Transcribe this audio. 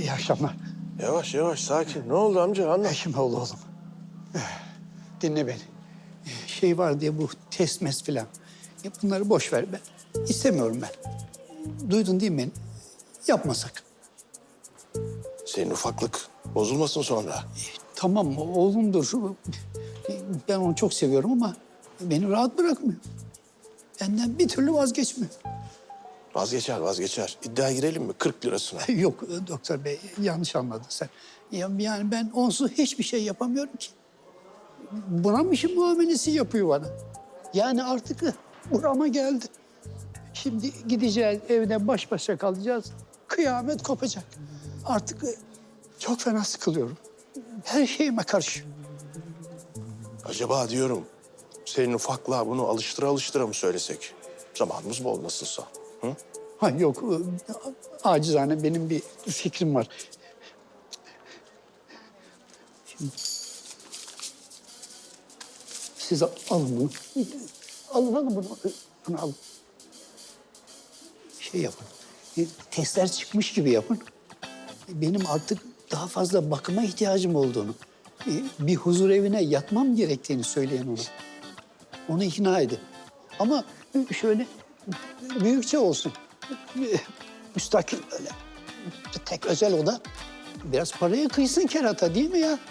İyi akşamlar. Yavaş yavaş sakin. Ne oldu amca anlat. Hekimoğlu oğlum. Eh, Dinle beni. Şey var diye bu test mes filan. Ya bunları boş ver ben. İstemiyorum ben. Duydun değil mi beni? Yapmasak. Senin ufaklık bozulmasın sonra. Tamam oğlumdur. Ben onu çok seviyorum ama beni rahat bırakmıyor. Benden bir türlü vazgeçmiyor. Vazgeçer vazgeçer. İddiaya girelim mi 40 lirasına? Yok doktor bey yanlış anladın sen. Ya- Yani ben onsuz hiçbir şey yapamıyorum ki. Buna mı şimdi muamelesi yapıyor bana? Yani artık burama geldi. Şimdi gideceğiz evde baş başa kalacağız. Kıyamet kopacak. Artık çok fena sıkılıyorum. Her şeyime karşı. Acaba diyorum senin ufaklığa bunu alıştıra alıştıra mı söylesek? Zamanımız bol nasılsa. Hı? Ha yok acizane benim bir fikrim var. Şimdi siz alın bunu. Alın alın bunu. Bunu alın. Şey yapın. e, Testler çıkmış gibi yapın. Benim artık daha fazla bakıma ihtiyacım olduğunu, e, bir huzur evine yatmam gerektiğini söyleyin ona. Onu ikna edin. Ama şöyle büyükçe olsun. Müstakil böyle. Tek özel oda. Biraz paraya kıysın kerata değil mi ya?